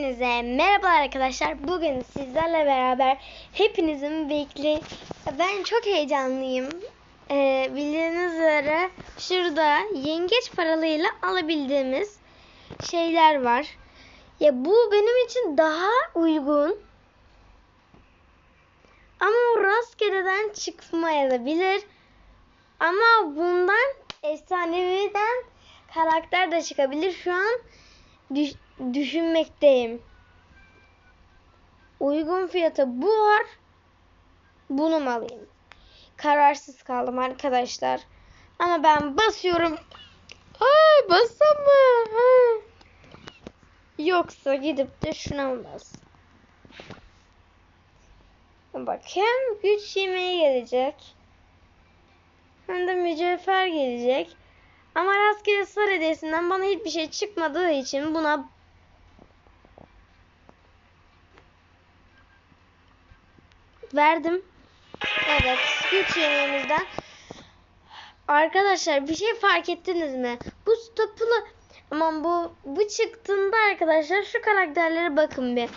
Hepinize merhaba arkadaşlar. Bugün sizlerle beraber hepinizin bekli. Ben çok heyecanlıyım. Ee, bildiğiniz üzere şurada yengeç paralığıyla alabildiğimiz şeyler var. Ya bu benim için daha uygun. Ama o rastgeleden çıkmayabilir. Ama bundan efsaneviden karakter de çıkabilir. Şu an düş- düşünmekteyim. Uygun fiyata bu var. Bunu mu alayım? Kararsız kaldım arkadaşlar. Ama ben basıyorum. Ay bassam mı? Ha. Yoksa gidip de şuna mı bas? Bak hem güç yemeği gelecek. Hem de mücevher gelecek. Ama rastgele sar hediyesinden bana hiçbir şey çıkmadığı için buna verdim. Evet, güç yemeğimizden. Arkadaşlar bir şey fark ettiniz mi? Bu stopulu aman bu bu çıktığında arkadaşlar şu karakterlere bakın bir.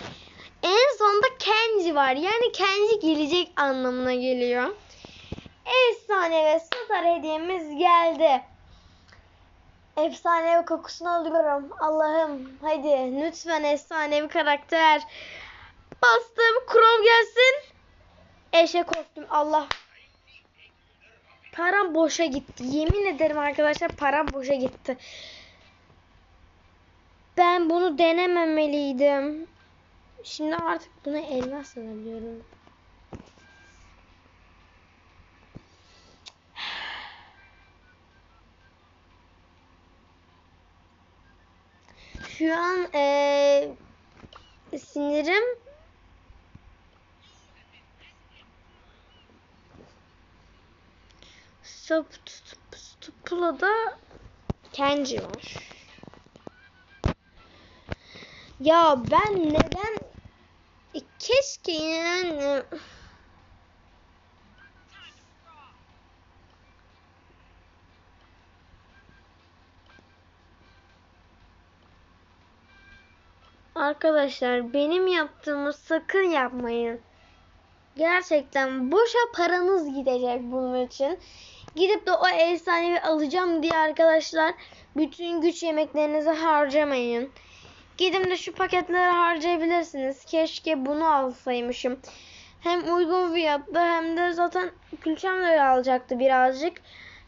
En sonda Kenji var. Yani Kenji gelecek anlamına geliyor. Efsane ve star hediyemiz geldi. Efsanevi kokusunu alıyorum. Allah'ım hadi lütfen efsanevi karakter. Bastım. Krov gelsin. Eşek kostüm. Allah. Param boşa gitti. Yemin ederim arkadaşlar param boşa gitti. Ben bunu denememeliydim. Şimdi artık buna elmas alabiliyorum. Şu an eee sinirim Stupula'da Kenji var. Ya ben neden keşke yani Arkadaşlar benim yaptığımı sakın yapmayın. Gerçekten boşa paranız gidecek bunun için. Gidip de o efsanevi alacağım diye arkadaşlar bütün güç yemeklerinizi harcamayın. Gidin de şu paketleri harcayabilirsiniz. Keşke bunu alsaymışım. Hem uygun fiyatta hem de zaten külçem de alacaktı birazcık.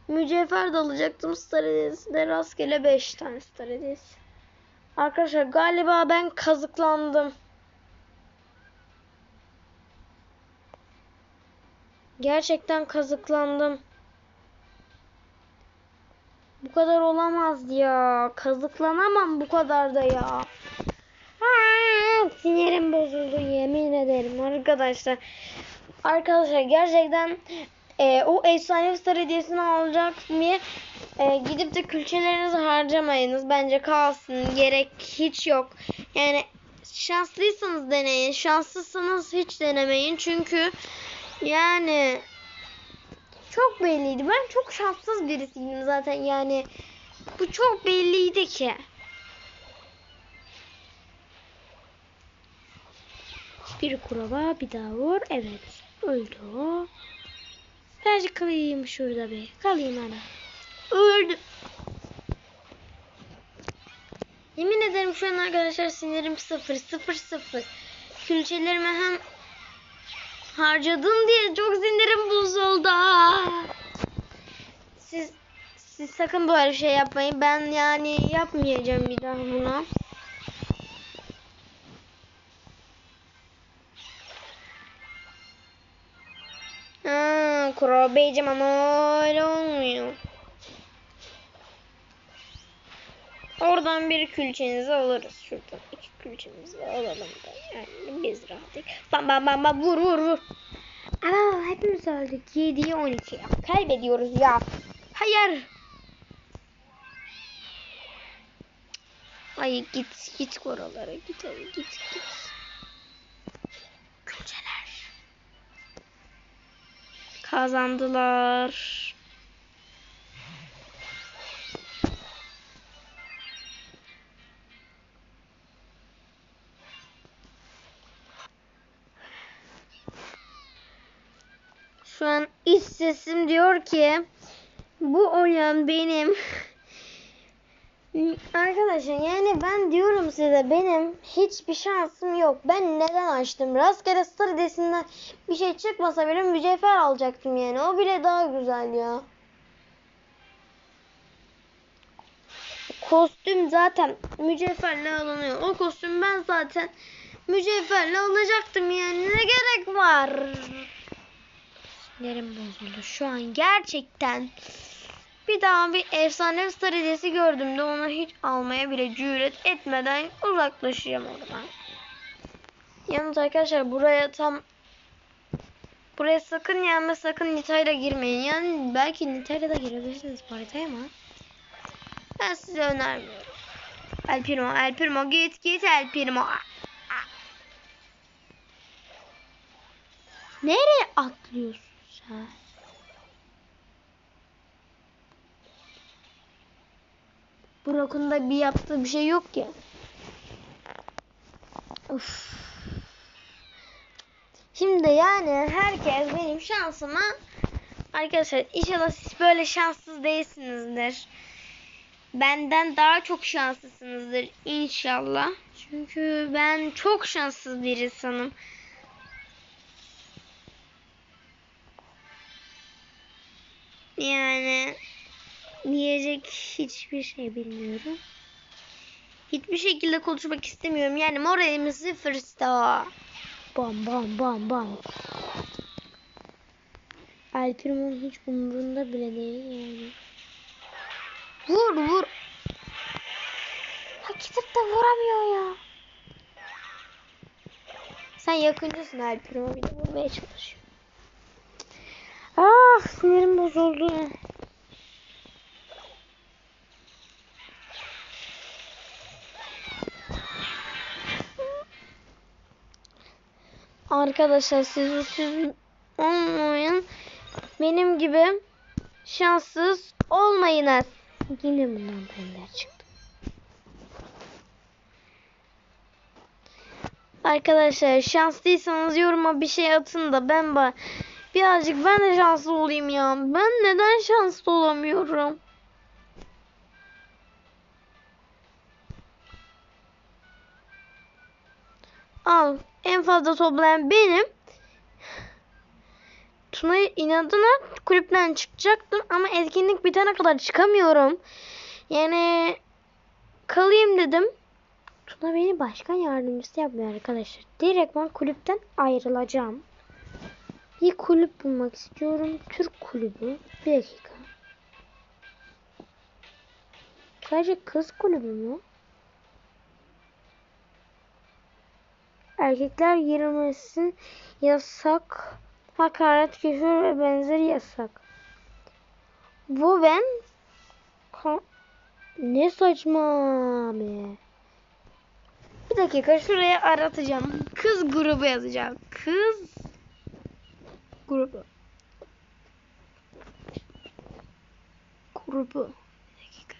Mücevher de alacaktım. Star hediyesi de rastgele 5 tane star hediyesi. Arkadaşlar galiba ben kazıklandım. Gerçekten kazıklandım. Bu kadar olamaz ya. Kazıklanamam bu kadar da ya. Sinirim bozuldu yemin ederim arkadaşlar. Arkadaşlar gerçekten e, o efsane star hediyesini alacak diye e, gidip de külçelerinizi harcamayınız. Bence kalsın. Gerek hiç yok. Yani şanslıysanız deneyin. Şanslıysanız hiç denemeyin. Çünkü yani çok belliydi. Ben çok şanssız birisiyim zaten yani. Bu çok belliydi ki. Bir kuraba bir daha vur. Evet. Öldü o. Birazcık kalayım şurada bir. Kalayım ana. Öldü. Yemin ederim şu an arkadaşlar sinirim sıfır sıfır sıfır. Külçelerimi hem harcadım diye çok sinirim bozuldu. Siz siz sakın böyle şey yapmayın. Ben yani yapmayacağım bir daha bunu. Ha, kurabiyeceğim ama öyle olmuyor. Oradan bir külçenizi alırız. Şuradan iki külçemizi alalım da. Yani biz rahatlık. Bam bam bam bam vur vur vur. Aa, hepimiz öldük. 7'ye 12. Kaybediyoruz ya. Hayır. Ay git git oralara git hadi git git. Külçeler. Kazandılar. Diyor ki bu oyun benim. Arkadaşlar yani ben diyorum size benim hiçbir şansım yok. Ben neden açtım? Rastgele star desinden bir şey çıkmasa bile mücevher alacaktım yani. O bile daha güzel ya. Kostüm zaten mücevherle alınıyor. O kostüm ben zaten mücevherle alacaktım yani. Ne gerek var? Sinirim bozuldu. Şu an gerçekten bir daha bir efsane star hediyesi gördüğümde onu hiç almaya bile cüret etmeden uzaklaşacağım oradan. Yalnız arkadaşlar buraya tam buraya sakın yani sakın Nita'yla girmeyin. Yani belki Nita'yla da girebilirsiniz bu haritaya ama ben size önermiyorum. El Primo, El Primo git git El Primo. Nereye atlıyorsun sen? Brock'un da bir yaptığı bir şey yok ki. Of. Şimdi yani herkes benim şansıma arkadaşlar inşallah siz böyle şanssız değilsinizdir. Benden daha çok şanslısınızdır inşallah. Çünkü ben çok şanssız bir insanım. Yani diyecek hiçbir şey bilmiyorum. Hiçbir şekilde konuşmak istemiyorum. Yani moralimiz sıfırsa. Bam bam bam bam. Alpirman hiç umurunda bile değil yani. Vur vur. Ha gidip de vuramıyor ya. Sen yakıncısın Alpirman bir de vurmaya çalışıyor. Ah sinirim bozuldu. Arkadaşlar siz siz olmayın. Benim gibi şanssız olmayınız. Yine bundan benden çıktı. Arkadaşlar şanslıysanız yoruma bir şey atın da ben ba birazcık ben de şanslı olayım ya. Ben neden şanslı olamıyorum? Al. En fazla toplayan benim. Tuna'yı inadına kulüpten çıkacaktım ama etkinlik bitene kadar çıkamıyorum. Yani kalayım dedim. Tuna beni başkan yardımcısı yapmıyor arkadaşlar. Direkt ben kulüpten ayrılacağım. Bir kulüp bulmak istiyorum. Türk kulübü. Bir dakika. Sadece kız kulübü mü? Erkekler girmesi yasak. Hakaret, küfür ve benzeri yasak. Bu ben ne saçma abi. Bir dakika şuraya aratacağım. Kız grubu yazacağım. Kız grubu. Grubu. Bir dakika.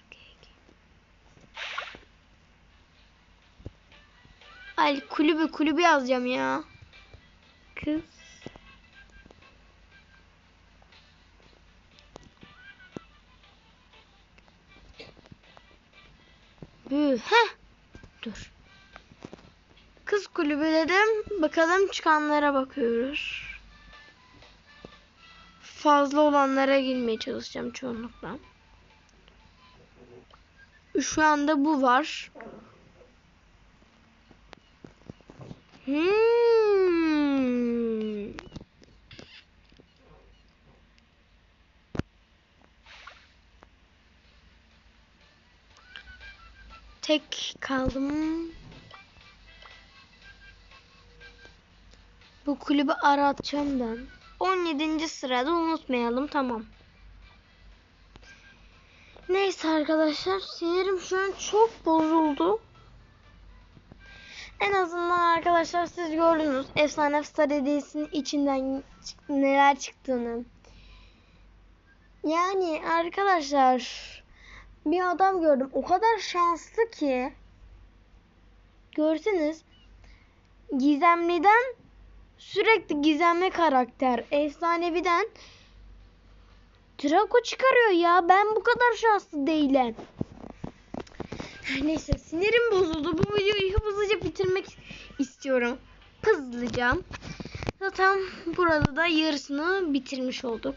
Ay kulübü kulübü yazacağım ya. Kız. Bü. Heh. Dur. Kız kulübü dedim. Bakalım çıkanlara bakıyoruz. Fazla olanlara girmeye çalışacağım çoğunlukla. Şu anda bu var. Hmm. Tek kaldım. Bu kulübü aratacağım ben. 17. sırada unutmayalım tamam. Neyse arkadaşlar sinirim şu an çok bozuldu. En azından arkadaşlar siz gördünüz Efsane Star içinden neler çıktığını. Yani arkadaşlar bir adam gördüm. O kadar şanslı ki görseniz Gizemli'den sürekli gizemli karakter. Efsaneviden Draco çıkarıyor ya. Ben bu kadar şanslı değilim. Neyse sinirim bozuldu. Bu videoyu hızlıca bitirmek istiyorum. Hızlıca. Zaten burada da yarısını bitirmiş olduk.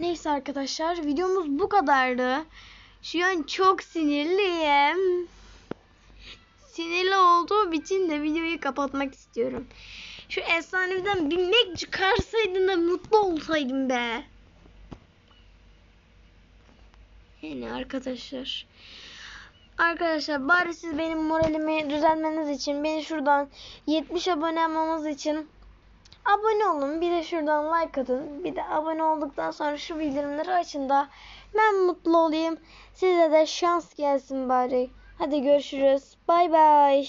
Neyse arkadaşlar videomuz bu kadardı. Şu an çok sinirliyim. Sinirli olduğum için de videoyu kapatmak istiyorum. Şu efsaneden bir Mac çıkarsaydın da mutlu olsaydım be. Yani arkadaşlar. Arkadaşlar bari siz benim moralimi düzeltmeniz için beni şuradan 70 abone olmamız için abone olun. Bir de şuradan like atın. Bir de abone olduktan sonra şu bildirimleri açın da ben mutlu olayım. Size de şans gelsin bari. Hadi görüşürüz. Bay bay.